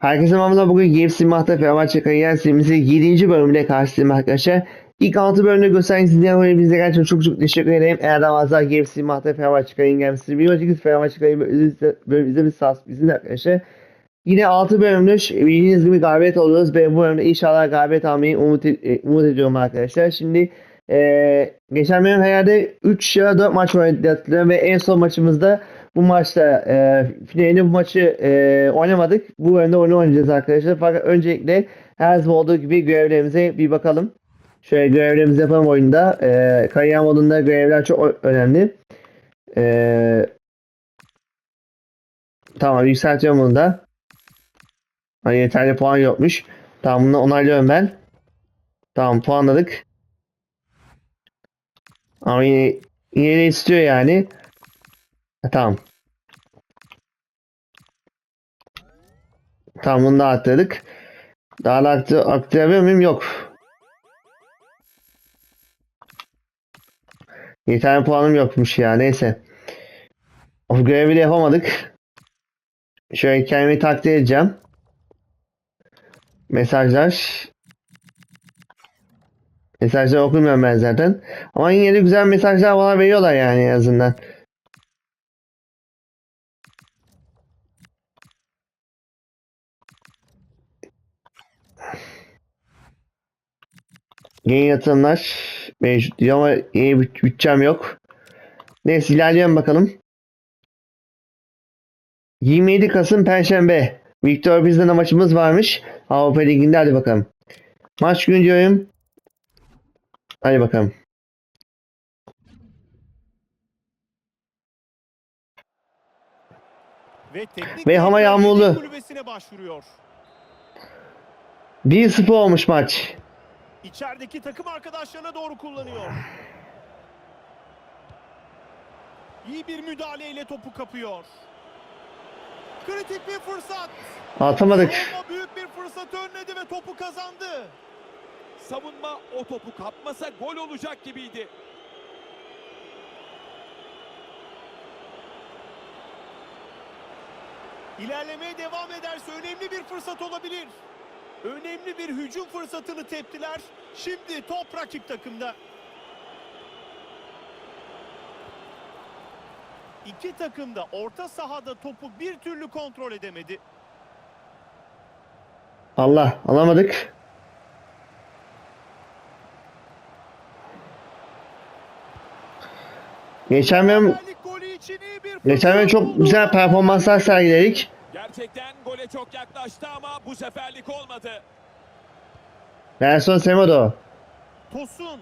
Herkese merhaba. Bugün UFC Mahta Fenerbahçe Kariyer serimizin 7. bölümüyle karşınızdayım arkadaşlar. İlk 6 bölümde gösterdiğiniz izleyen bize gerçekten çok çok teşekkür ederim. Eğer daha fazla UFC Mahta Fenerbahçe Kariyer gelmişsiniz. Bir önceki Fenerbahçe Kariyer bölüm izlemiş sağ bizim arkadaşlar. Yine 6 bölümde bildiğiniz gibi galibiyet oluyoruz ve bu bölümde inşallah galibiyet almayı umut, e, umut ediyorum arkadaşlar. Şimdi e, geçen bölüm herhalde 3 ya 4 maç oynadık ve en son maçımızda bu maçta e, finalinde bu maçı e, oynamadık. Bu bölümde oyunu oynayacağız arkadaşlar. Fakat öncelikle her zaman olduğu gibi görevlerimize bir bakalım. Şöyle görevlerimizi yapalım oyunda. E, kariyer modunda görevler çok önemli. E, tamam yükseltiyorum bunu da. Hani yeterli puan yokmuş. Tamam bunu onaylıyorum ben. Tamam puanladık. Ama yine, yine istiyor yani. Ha, tamam. Tamam bunu da atladık. Daha da aktı, aktarabiliyor muyum? Yok. Yeterli puanım yokmuş ya. Neyse. O görevi de yapamadık. Şöyle kendimi takdir edeceğim. Mesajlar. Mesajları okumuyorum ben zaten. Ama yine de güzel mesajlar bana veriyorlar yani en azından. Yeni yatırımlar mevcut diyor ama yeni bir bütçem yok. Neyse ilerleyelim bakalım. 27 Kasım Perşembe. Victor bizden maçımız varmış. Avrupa Ligi'nde hadi bakalım. Maç günü diyorum. Hadi bakalım. Ve Ve direktör yağmurlu. yedek kulübesine başvuruyor. 1-0 olmuş maç. İçerideki takım arkadaşlarına doğru kullanıyor. İyi bir müdahaleyle topu kapıyor. Kritik bir fırsat. Atamadık. Savunma büyük bir fırsat önledi ve topu kazandı. Savunma o topu kapmasa gol olacak gibiydi. İlerlemeye devam ederse önemli bir fırsat olabilir. Önemli bir hücum fırsatını teptiler. Şimdi top rakip takımda. İki takım da orta sahada topu bir türlü kontrol edemedi. Allah alamadık. Geçen bir geçen fırsat çok güzel performanslar sergiledik. Gerçekten gole çok yaklaştı ama bu seferlik olmadı. Nelson Semedo. Tosun.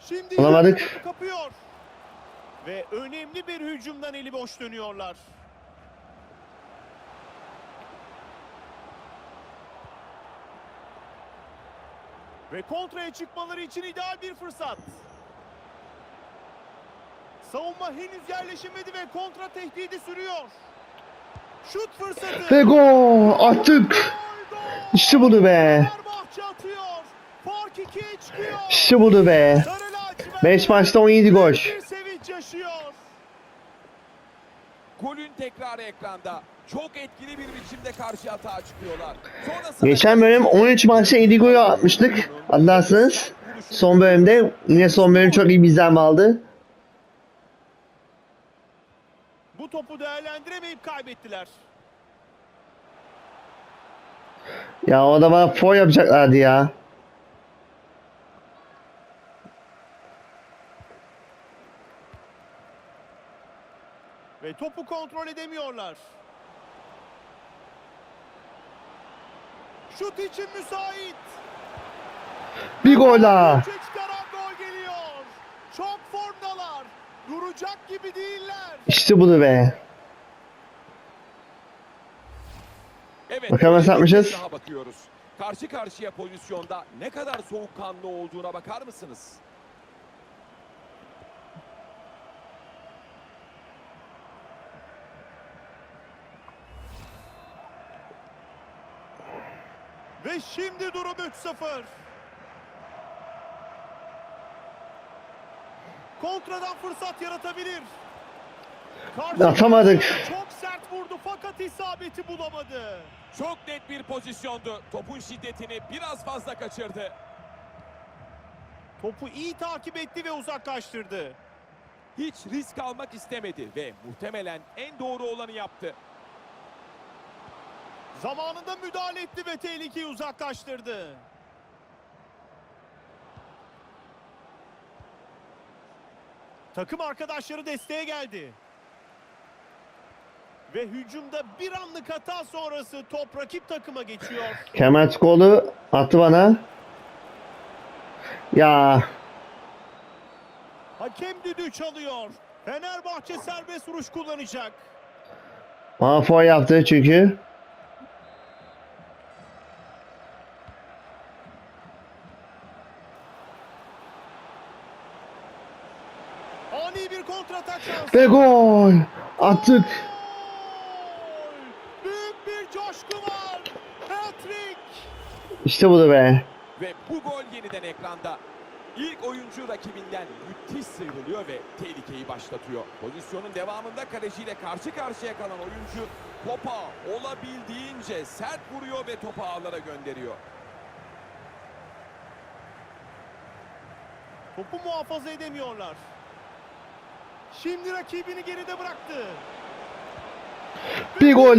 Şimdi Bulamadık. topu kapıyor. Ve önemli bir hücumdan eli boş dönüyorlar. Ve kontraya çıkmaları için ideal bir fırsat. Savunma henüz yerleşemedi ve kontra tehdidi sürüyor. Şut fırsatı. Ve gol attık. İşte budur be. İşte budur be. Sarı lacivert 5 maçta 17 gol. Golün tekrarı ekranda. Çok etkili bir biçimde karşı atağa çıkıyorlar. Sonrasında Geçen bölüm 13 maçta 7 gol atmıştık. Hatırlarsınız. Son bölümde yine son bölüm çok iyi bir izlenme aldı. Bu topu değerlendiremeyip kaybettiler. Ya o da bana foul yapacaklardı ya. Ve topu kontrol edemiyorlar. Şut için müsait. Bir gol daha. Üçe çıkaran gol geliyor. Çok formdalar. Duracak gibi değiller. İşte budur be. Evet, Bakalım nasıl yapmışız? Daha bakıyoruz. Karşı karşıya pozisyonda ne kadar soğukkanlı olduğuna bakar mısınız? Ve şimdi durum 3-0. Kontradan fırsat yaratabilir. Karşı Atamadık. Çok sert vurdu fakat isabeti bulamadı. Çok net bir pozisyondu. Topun şiddetini biraz fazla kaçırdı. Topu iyi takip etti ve uzaklaştırdı. Hiç risk almak istemedi ve muhtemelen en doğru olanı yaptı. Zamanında müdahale etti ve tehlikeyi uzaklaştırdı. Takım arkadaşları desteğe geldi. Ve hücumda bir anlık hata sonrası top rakip takıma geçiyor. Kemal Skoğlu attı bana. Ya Hakem düdüğü çalıyor. Fenerbahçe serbest vuruş kullanacak. bana yaptı çünkü. Ani bir kontratak şansı. Ve gol. Attık. Gol! Büyük bir coşku var. Hat-trick. İşte budur be. Ve bu gol yeniden ekranda. İlk oyuncu rakibinden müthiş sıyrılıyor ve tehlikeyi başlatıyor. Pozisyonun devamında kaleciyle karşı karşıya kalan oyuncu topa olabildiğince sert vuruyor ve topu ağlara gönderiyor. Topu muhafaza edemiyorlar. Şimdi rakibini geride bıraktı. Bir gol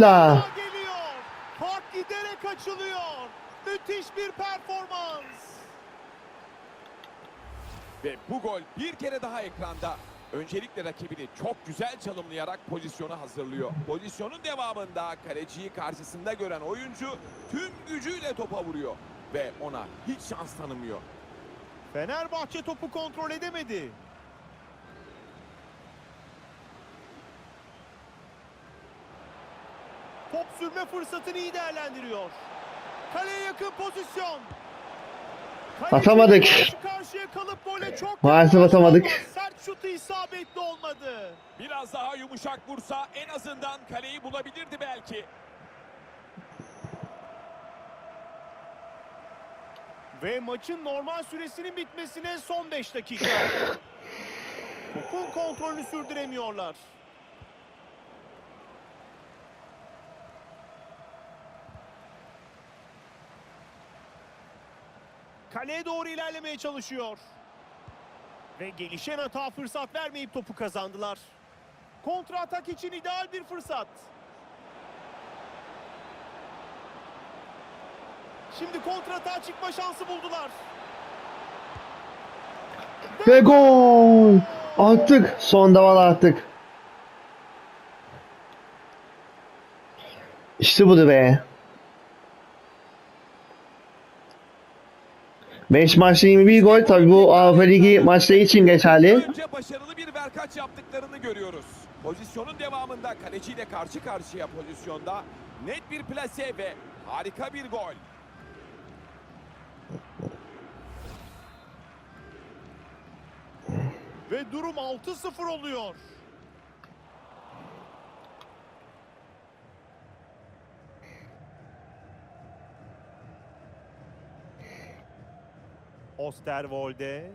Geliyor. Fark giderek açılıyor. Müthiş bir performans. Ve bu gol bir kere daha ekranda. Öncelikle rakibini çok güzel çalımlayarak pozisyonu hazırlıyor. Pozisyonun devamında kaleciyi karşısında gören oyuncu tüm gücüyle topa vuruyor. Ve ona hiç şans tanımıyor. Fenerbahçe topu kontrol edemedi. Top sürme fırsatını iyi değerlendiriyor. Kaleye yakın pozisyon. Kaleci Atamadık. Karşı karşıya kalıp gole çok Maalesef atamadık. ama Sert şutu isabetli olmadı. Biraz daha yumuşak vursa en azından kaleyi bulabilirdi belki. Ve maçın normal süresinin bitmesine son 5 dakika. Topun kontrolünü sürdüremiyorlar. Kaleye doğru ilerlemeye çalışıyor. Ve gelişen hata fırsat vermeyip topu kazandılar. Kontra atak için ideal bir fırsat. Şimdi kontra atağa çıkma şansı buldular. Ve gol. Attık. Son davala attık. İşte budur be. 5 maçta 21 gol. Tabi bu Avrupa Ligi maçları için geçerli. Önce başarılı bir verkaç yaptıklarını görüyoruz. Pozisyonun devamında kaleciyle karşı karşıya pozisyonda net bir plase ve harika bir gol. Ve durum 6-0 oluyor. Osterwolde.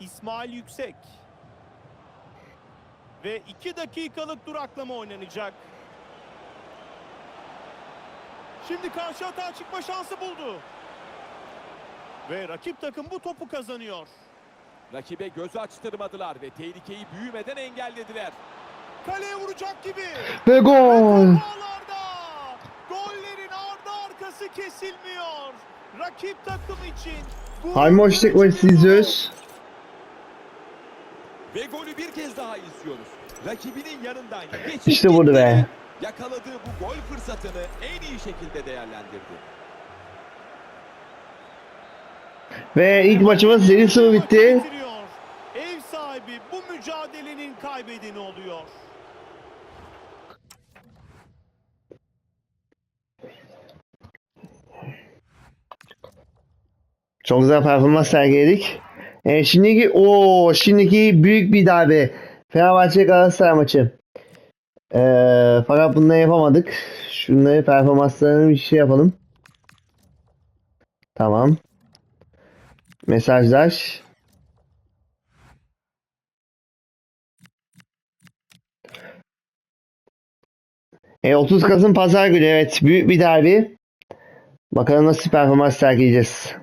İsmail Yüksek. Ve 2 dakikalık duraklama oynanacak. Şimdi karşı hata çıkma şansı buldu. Ve rakip takım bu topu kazanıyor. Rakibe göz açtırmadılar ve tehlikeyi büyümeden engellediler. Kaleye vuracak gibi. Ve gol. Ağlarda. Gollerin ardı arkası kesilmiyor. Rakip takım için. Haymoşluk bir izliyoruz. Ve golü bir kez daha izliyoruz. Rakibinin yanından geçip İşte burada gitti be. ve Yakaladığı bu gol fırsatını en iyi şekilde değerlendirdi. Ve ilk maçımız 7-0 bitti. Bitiriyor. Ev sahibi bu mücadelenin kaybedeni oluyor. Çok güzel performans sergiledik. E, şimdiki o şimdiki büyük bir darbe. Fenerbahçe Galatasaray maçı. E, fakat bunları yapamadık. Şunları performanslarını bir şey yapalım. Tamam. Mesajlar. E, 30 Kasım Pazar günü evet büyük bir derbi. Bakalım nasıl performans sergileyeceğiz.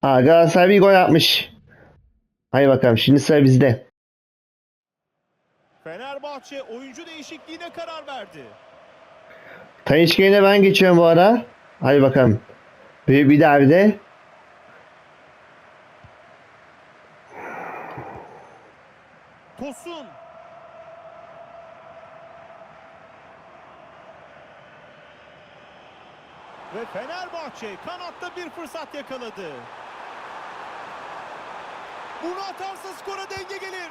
Ha, Galatasaray bir gol atmış. Hadi bakalım şimdi sıra bizde. Fenerbahçe oyuncu değişikliğine karar verdi. Tanışkay'ına ben geçiyorum bu ara. Hadi bakalım. Büyük bir derbide. Tosun. Ve Fenerbahçe kanatta bir fırsat yakaladı. Bunu atarsa skora denge gelir.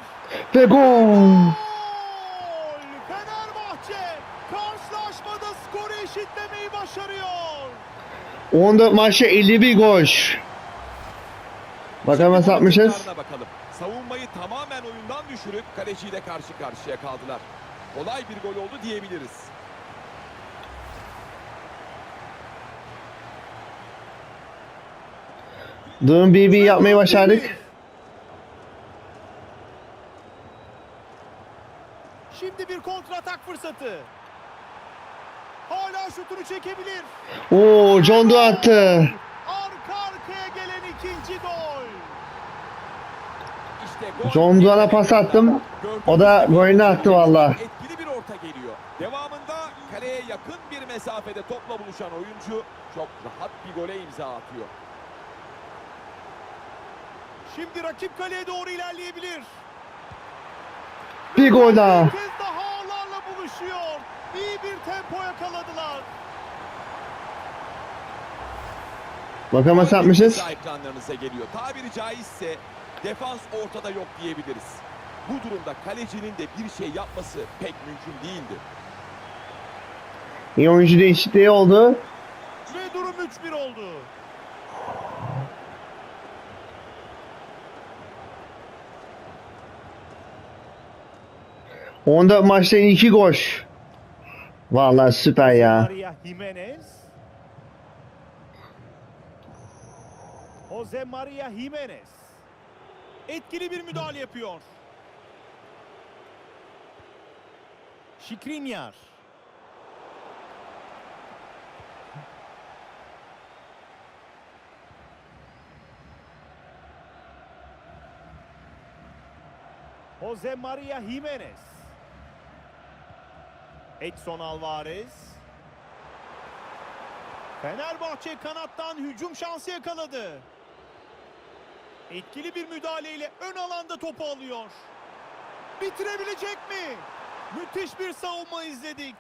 Ve gol. Gol! Fenerbahçe karşılaşmada skoru eşitlemeyi başarıyor. 14 maçta 51 gol. Bakalım nasıl atmışız. Tekrarına bakalım. Savunmayı tamamen oyundan düşürüp kaleciyle karşı karşıya kaldılar. Kolay bir gol oldu diyebiliriz. Durum 1-1 yapmayı başardık. Şimdi bir kontratak fırsatı. Hala şutunu çekebilir. Oo, John Doe attı. Arka arkaya gelen ikinci gol. İşte gol. John Duan'a pas attım. O da golünü attı valla. Etkili bir orta geliyor. Devamında kaleye yakın bir mesafede topla buluşan oyuncu çok rahat bir gole imza atıyor. Şimdi rakip kaleye doğru ilerleyebilir. Bir gol daha. Bir kez daha ağlarla buluşuyor. İyi bir tempo yakaladılar. Atmışız. Sağ ekranlarınıza geliyor. Tabiri caizse defans ortada yok diyebiliriz. Bu durumda kalecinin de bir şey yapması pek mümkün değildi. İyi oyuncu değişikliği oldu. Ve durum 3-1 oldu. Onda maçta 2 gol. Vallahi süper ya. Jose Maria Jimenez. Etkili bir müdahale yapıyor. Şikrinyar. Jose Maria Jimenez. Edson Alvarez. Fenerbahçe kanattan hücum şansı yakaladı. Etkili bir müdahaleyle ön alanda topu alıyor. Bitirebilecek mi? Müthiş bir savunma izledik.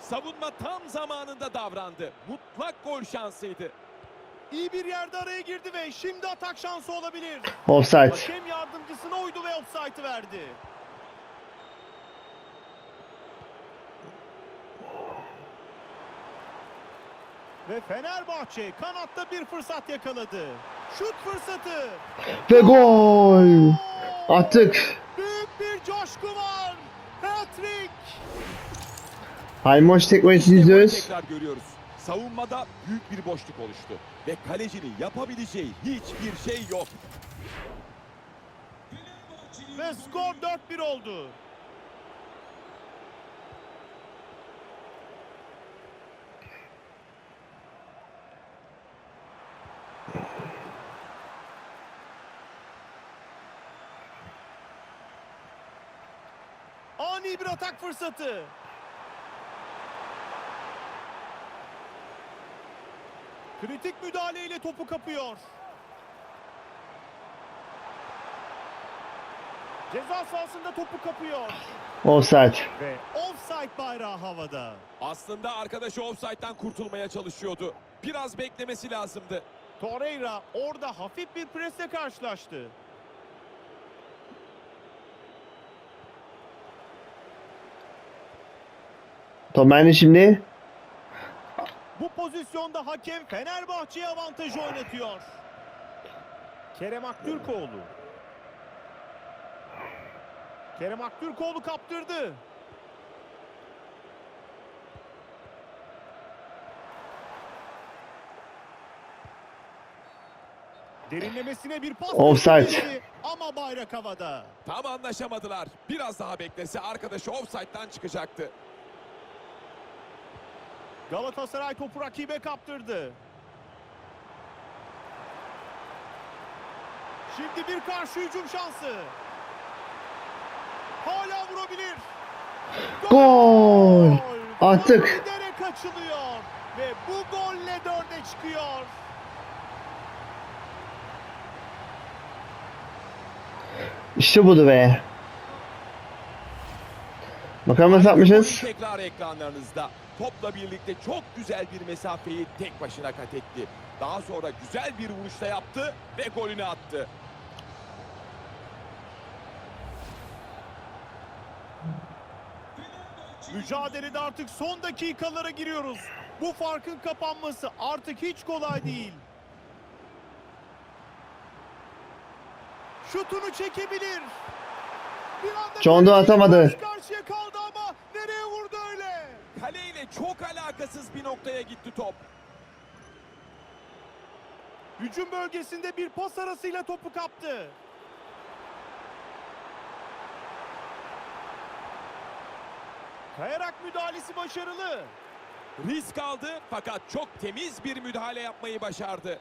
Savunma tam zamanında davrandı. Mutlak gol şansıydı. İyi bir yerde araya girdi ve şimdi atak şansı olabilir. Offside. Hakem yardımcısına uydu ve offside'ı verdi. Ve Fenerbahçe kanatta bir fırsat yakaladı. Şut fırsatı. Ve gol. Attık. Büyük bir coşku var. Hat-trick. Haymoş golü izliyoruz. tekrar görüyoruz. Savunmada büyük bir boşluk oluştu. Ve kalecinin yapabileceği hiçbir şey yok. Ve skor 4-1 oldu. Ani bir atak fırsatı. Kritik müdahaleyle topu kapıyor. Ceza sahasında topu kapıyor. Offside. Ve offside bayrağı havada. Aslında arkadaşı offside'dan kurtulmaya çalışıyordu. Biraz beklemesi lazımdı. Torreira orada hafif bir presle karşılaştı. Top bende şimdi. Bu pozisyonda hakem Fenerbahçe'ye avantajı oynatıyor. Kerem Aktürkoğlu. Kerem Aktürkoğlu kaptırdı. Derinlemesine bir pas. Offside. Ama bayrak havada. Tam anlaşamadılar. Biraz daha beklese arkadaşı offside'dan çıkacaktı. Galatasaray topu rakibe kaptırdı. Şimdi bir karşı hücum şansı. Hala vurabilir. Gol! Attık. Gol giderek açılıyor. Ve bu golle dörde çıkıyor. İşte budur be. Bakalım nasıl yapmışız? Tekrar ekranlarınızda. Topla birlikte çok güzel bir mesafeyi tek başına kat etti. Daha sonra güzel bir vuruşta yaptı ve golünü attı. Mücadelede artık son dakikalara giriyoruz. Bu farkın kapanması artık hiç kolay değil. Şutunu çekebilir. Bir anda Çoğunluğu atamadı. Karşı karşıya kaldı ama nereye vurdu öyle? Kaleyle çok alakasız bir noktaya gitti top. Hücum bölgesinde bir pas arasıyla topu kaptı. Kayarak müdahalesi başarılı. Risk aldı fakat çok temiz bir müdahale yapmayı başardı.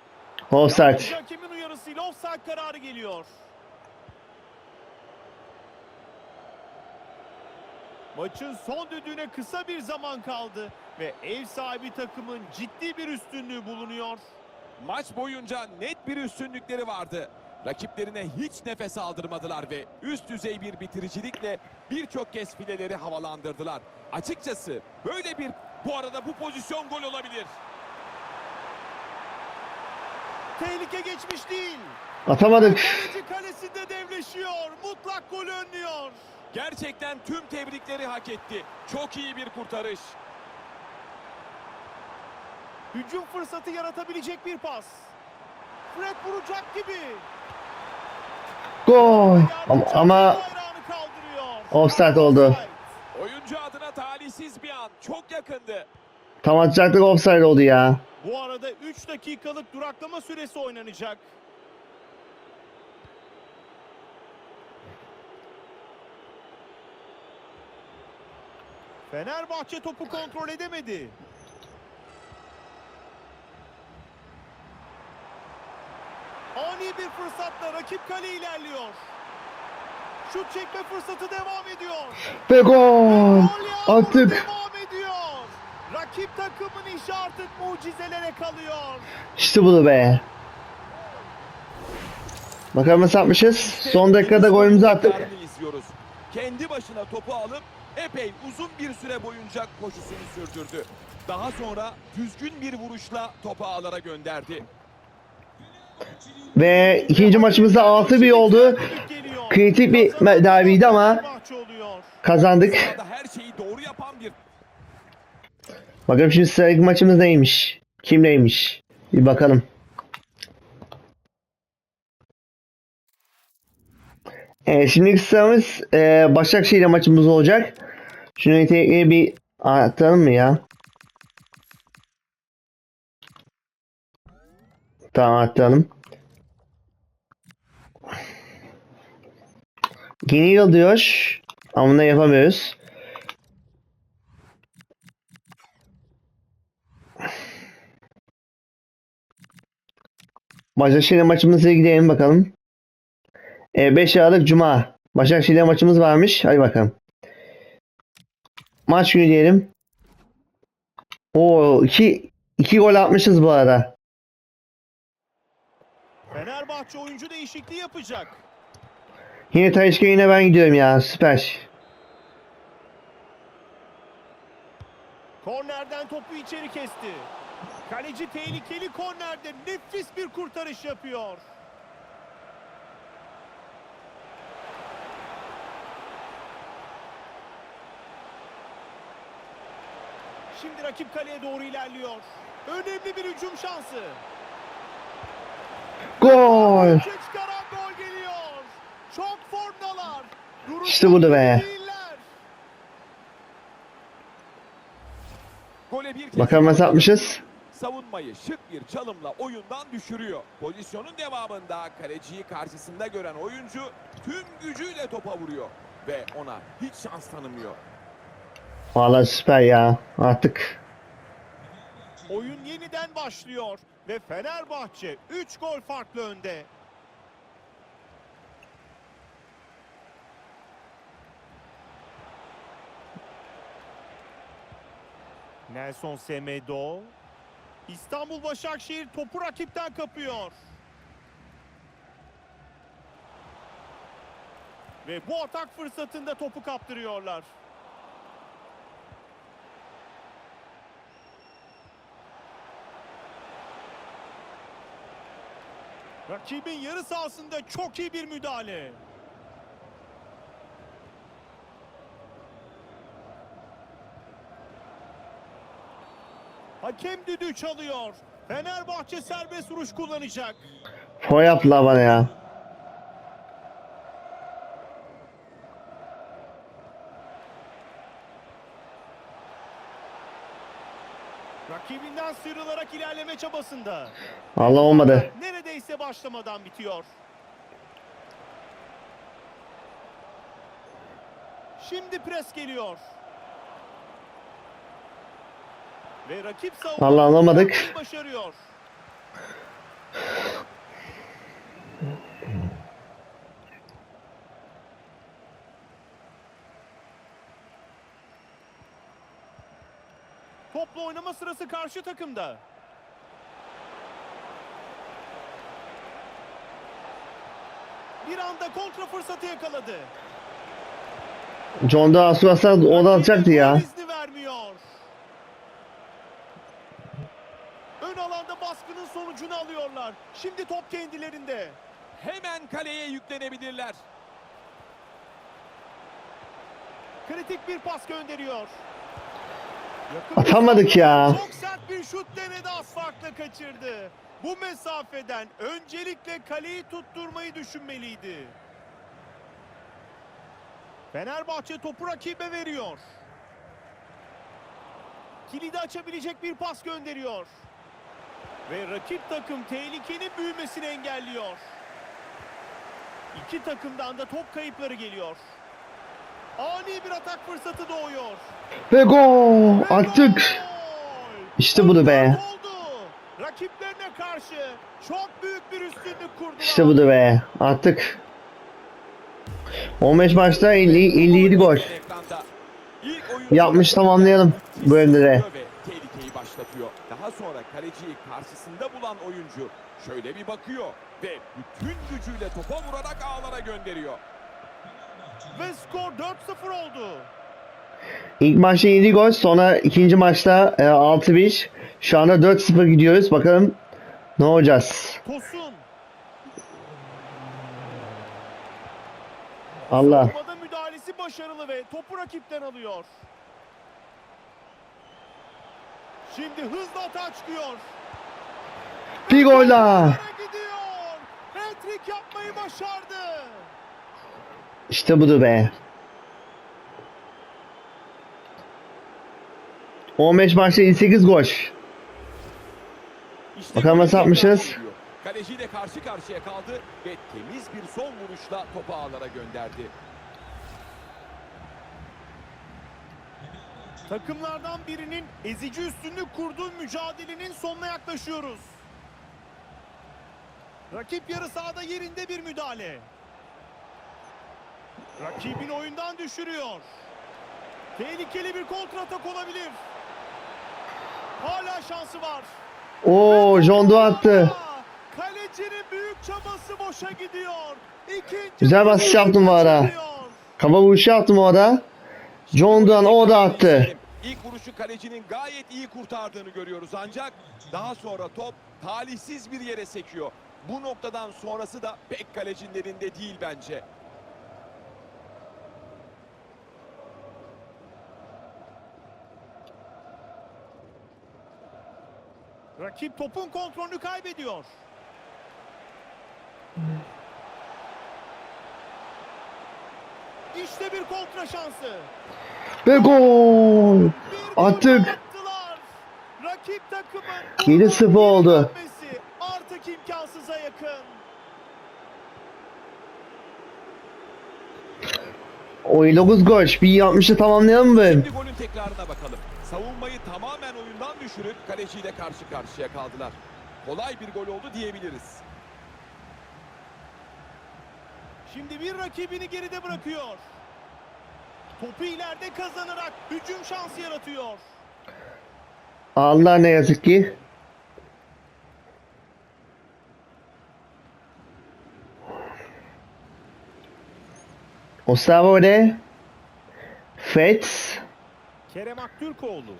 Offside. Hakemin uyarısıyla offside kararı geliyor. Maçın son düdüğüne kısa bir zaman kaldı ve ev sahibi takımın ciddi bir üstünlüğü bulunuyor. Maç boyunca net bir üstünlükleri vardı. Rakiplerine hiç nefes aldırmadılar ve üst düzey bir bitiricilikle birçok kez fileleri havalandırdılar. Açıkçası böyle bir bu arada bu pozisyon gol olabilir. Tehlike geçmiş değil. Atamadık. Kaleci kalesinde devleşiyor. Mutlak golü önlüyor. Gerçekten tüm tebrikleri hak etti. Çok iyi bir kurtarış. Hücum fırsatı yaratabilecek bir pas. Fred vuracak gibi. Gol. Ama, ama offside oldu. Oyuncu adına talihsiz bir an. Çok yakındı. tam atacaktık offside oldu ya. Bu arada 3 dakikalık duraklama süresi oynanacak. Fenerbahçe topu kontrol edemedi. Ani bir fırsatla rakip kale ilerliyor. Şut çekme fırsatı devam ediyor. Ve gol. Attık. Devam ediyor. Rakip takımın işi artık mucizelere kalıyor. İşte budur be. Bakalım nasıl yapmışız? Son dakikada golümüzü attık. Kendi başına topu alıp epey uzun bir süre boyunca koşusunu sürdürdü. Daha sonra düzgün bir vuruşla topu ağlara gönderdi. Ve ikinci maçımızda 6-1 oldu. Kritik bir derbiydi ama kazandık. Bakalım şimdi sıradaki maçımız neymiş? Kimleymiş? Bir bakalım. Evet, şimdiki sıramız e, Başakşehir'le maçımız olacak. Şunu bir atalım mı ya? Tamam atalım. Yeni yıl diyor. Ama bunu yapamıyoruz. Başakşehir'le maçımıza gidelim bakalım. E, 5 Aralık Cuma. Başakşehir'le maçımız varmış. Hadi bakalım. Maç günü diyelim. Oo 2 2 gol atmışız bu arada. Fenerbahçe oyuncu değişikliği yapacak. Yine Talişka yine ben gidiyorum ya. Süper. Kornerden topu içeri kesti. Kaleci tehlikeli kornerde nefis bir kurtarış yapıyor. Şimdi rakip kaleye doğru ilerliyor. Önemli bir hücum şansı. Gol. İşte budur be. Bakalım nasıl yapmışız? savunmayı şık bir çalımla oyundan düşürüyor. Pozisyonun devamında kaleciyi karşısında gören oyuncu tüm gücüyle topa vuruyor ve ona hiç şans tanımıyor. Vallahi süper ya. Artık Oyun yeniden başlıyor ve Fenerbahçe 3 gol farklı önde. Nelson Semedo. İstanbul Başakşehir topu rakipten kapıyor. Ve bu atak fırsatında topu kaptırıyorlar. Rakibin yarı sahasında çok iyi bir müdahale. Hakem düdüğü çalıyor. Fenerbahçe serbest vuruş kullanacak. foy yaptılar bana ya. Rakibinden sıyrılarak ilerleme çabasında. Allah olmadı. Neredeyse başlamadan bitiyor. Şimdi pres geliyor. Ve rakip savunma Allah anlamadık. başarıyor. Topla oynama sırası karşı takımda. Bir anda kontra fırsatı yakaladı. John da Asuasa o da atacaktı ya. İzni vermiyor. Ön alanda baskının sonucunu alıyorlar. Şimdi top kendilerinde. Hemen kaleye yüklenebilirler. Kritik bir pas gönderiyor. Atamadık ya. Çok sert bir şut denedi az farkla kaçırdı. Bu mesafeden öncelikle kaleyi tutturmayı düşünmeliydi. Fenerbahçe topu rakibe veriyor. Kilidi açabilecek bir pas gönderiyor. Ve rakip takım tehlikenin büyümesini engelliyor. İki takımdan da top kayıpları geliyor. Ani bir atak fırsatı doğuyor. Ve gol attık. İşte budur be. Rakiplerine karşı çok büyük bir üstünlük kurdular. İşte budur be. Attık. 15 maçta 50, 57 gol. Yapmış tamamlayalım bu bölümde de. tehlikeyi başlatıyor. Daha sonra kaleciyi karşısında bulan oyuncu şöyle bir bakıyor ve bütün gücüyle topa vurarak ağlara gönderiyor. Ve skor 4-0 oldu. İlk maçta 7 gol sonra ikinci maçta e, 6-1. Şu anda 4-0 gidiyoruz. Bakalım ne olacağız. Tosun. Allah. Savunmada müdahalesi başarılı ve topu rakipten alıyor. Şimdi hızla atağa çıkıyor. Bir gol daha. Gidiyor? Hat-trick yapmayı başardı. İşte budur be. 15 maçta 58 gol. İşte Bakalım nasıl ediyor. Kaleciyle karşı karşıya kaldı ve temiz bir son vuruşla topu ağlara gönderdi. Takımlardan birinin ezici üstünlük kurduğu mücadelenin sonuna yaklaşıyoruz. Rakip yarı sahada yerinde bir müdahale. Rakibin oyundan düşürüyor. Tehlikeli bir kontratak olabilir. Hala şansı var. Oo John Doe attı. Kalecinin büyük çabası boşa gidiyor. İkinci Güzel basış yaptın bu ara. Kafa vuruşu yaptım o da. John Duan o da attı. İlk vuruşu kalecinin gayet iyi kurtardığını görüyoruz ancak daha sonra top talihsiz bir yere sekiyor. Bu noktadan sonrası da pek kalecinin elinde değil bence. Rakip topun kontrolünü kaybediyor. İşte bir kontra şansı. Ve gol. Bir gol Attık. attılar. Rakip Rakip takımın 7-0 oldu. artık imkansıza yakın. Oy 9 gol. Bir 60'ı tamamlayalım mı? Şimdi golün tekrarına bakalım. Savunmayı tamamen oyundan düşürüp kaleciyle karşı karşıya kaldılar. Kolay bir gol oldu diyebiliriz. Şimdi bir rakibini geride bırakıyor. Topu ileride kazanarak hücum şansı yaratıyor. Aldılar ne yazık ki. Ostavore. Fetz. Kerem Aktürkoğlu.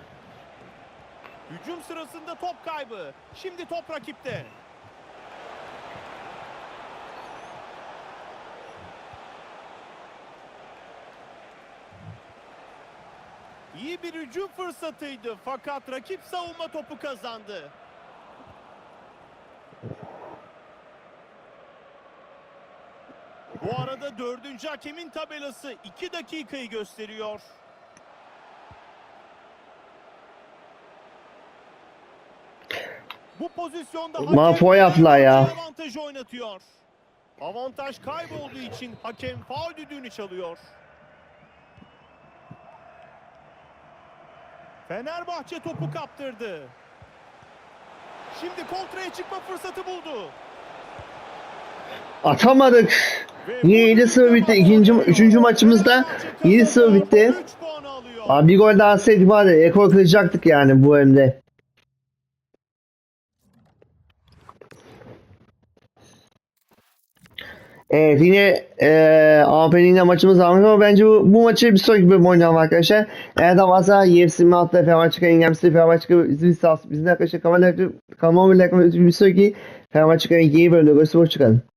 Hücum sırasında top kaybı. Şimdi top rakipte. İyi bir hücum fırsatıydı fakat rakip savunma topu kazandı. Bu arada dördüncü hakemin tabelası 2 dakikayı gösteriyor. Bu pozisyonda Mahfoy yaptılar ya. Avantajı oynatıyor. Avantaj kaybolduğu için hakem faul düdüğünü çalıyor. Fenerbahçe topu kaptırdı. Şimdi kontraya çıkma fırsatı buldu. Atamadık. Yine bu 7-0 bitti. İkinci, üçüncü maçımızda Fenerbahçe 7-0 kazanıyor. bitti. Abi bir gol daha atsaydık var ya rekor kıracaktık yani bu önde. Evet yine eee AP'nin maçımız varmış ama bence bu, bu maçı bir sonraki bölüm oynayalım arkadaşlar. Eğer de varsa UFC mi hatta Fenerbahçe Engemsi Fenerbahçe bizi sağ bizim arkadaşlar kanalıma kanalıma like bir sonraki Fenerbahçe yeni bölümde görüşürüz. Hoşçakalın.